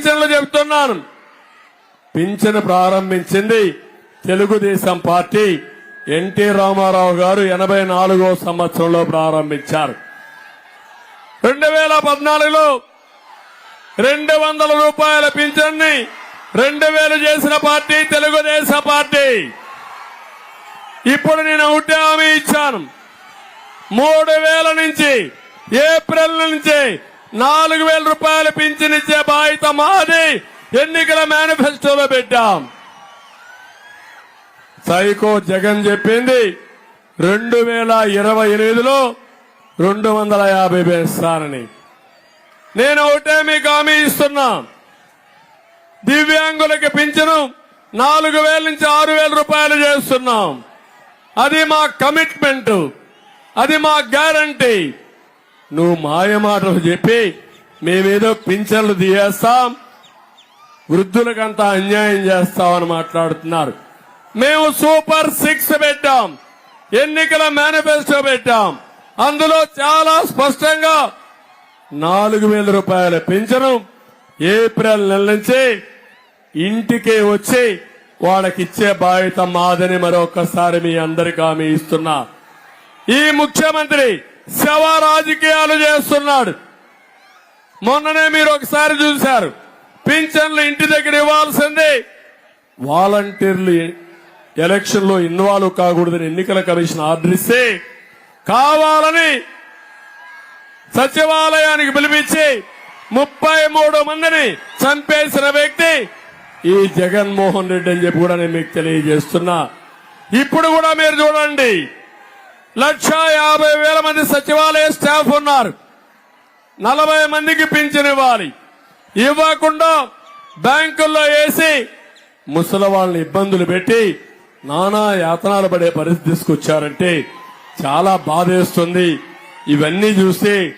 పింఛన్లు చెబుతున్నాను. పింఛను ప్రారంభించింది తెలుగుదేశం పార్టీ ఎన్టీ రామారావు గారు ఎనభై నాలుగో సంవత్సరంలో ప్రారంభించారు. రెండు వేల పద్నాలుగులో రెండు వందల రూపాయల పింఛన్ని రెండు వేలు చేసిన పార్టీ తెలుగుదేశం పార్టీ. ఇప్పుడు నేను ఒకటే హామీ ఇచ్చాను. మూడు వేల నుంచి ఏప్రిల్ నుంచి నాలుగు వేల రూపాయలు పింఛనిచ్చే బాధ్యత మాది. ఎన్నికల మేనిఫెస్టోలో పెట్టాం. సైకో జగన్ చెప్పింది రెండు వేల ఇరవై ఎనిమిదిలో రెండు వందల యాభై వేస్తానని నేను ఒకటే మీకు హామీ ఇస్తున్నా. దివ్యాంగులకి పింఛను నాలుగు వేల నుంచి ఆరు వేల రూపాయలు చేస్తున్నాం. అది మా కమిట్మెంట్. అది మా గ్యారంటీ. నువ్వు మాయ మాటలు చెప్పి మేమేదో పింఛన్లు తీయేస్తాం వృద్ధులకంతా అన్యాయం చేస్తామని మాట్లాడుతున్నారు. మేము సూపర్ సిక్స్ పెట్టాం. ఎన్నికల మేనిఫెస్టో పెట్టాం. అందులో చాలా స్పష్టంగా నాలుగు వేల రూపాయల పింఛను ఏప్రిల్ నెల నుంచి ఇంటికే వచ్చి వాళ్ళకిచ్చే బాధ్యత మాదని మరొకసారి మీ అందరికీ హామీ ఇస్తున్నా. ఈ ముఖ్యమంత్రి శవ రాజకీయాలు చేస్తున్నాడు. మొన్ననే మీరు ఒకసారి చూశారు. పింఛన్లు ఇంటి దగ్గర ఇవ్వాల్సిందే. వాలంటీర్లు ఎలక్షన్లో ఇన్వాల్వ్ కాకూడదని ఎన్నికల కమిషన్ ఆర్డర్ ఇస్తే కావాలని సచివాలయానికి పిలిపించి ముప్పై మూడు మందిని చంపేసిన వ్యక్తి ఈ జగన్మోహన్ రెడ్డి అని చెప్పి కూడా నేను మీకు తెలియజేస్తున్నా. ఇప్పుడు కూడా మీరు చూడండి. లక్ష యాభై వేల మంది సచివాలయ స్టాఫ్ ఉన్నారు. నలభై మందికి పింఛన్ ఇవ్వాలి. ఇవ్వకుండా బ్యాంకుల్లో వేసి ముసలి వాళ్ళని ఇబ్బందులు పెట్టి నానా యాతనాలు పడే పరిస్థితి తీసుకొచ్చారంటే చాలా బాధేస్తుంది. ఇవన్నీ చూసి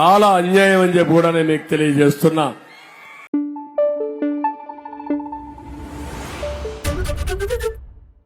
చాలా అన్యాయం అని చెప్పి కూడా నేను మీకు తెలియజేస్తున్నా.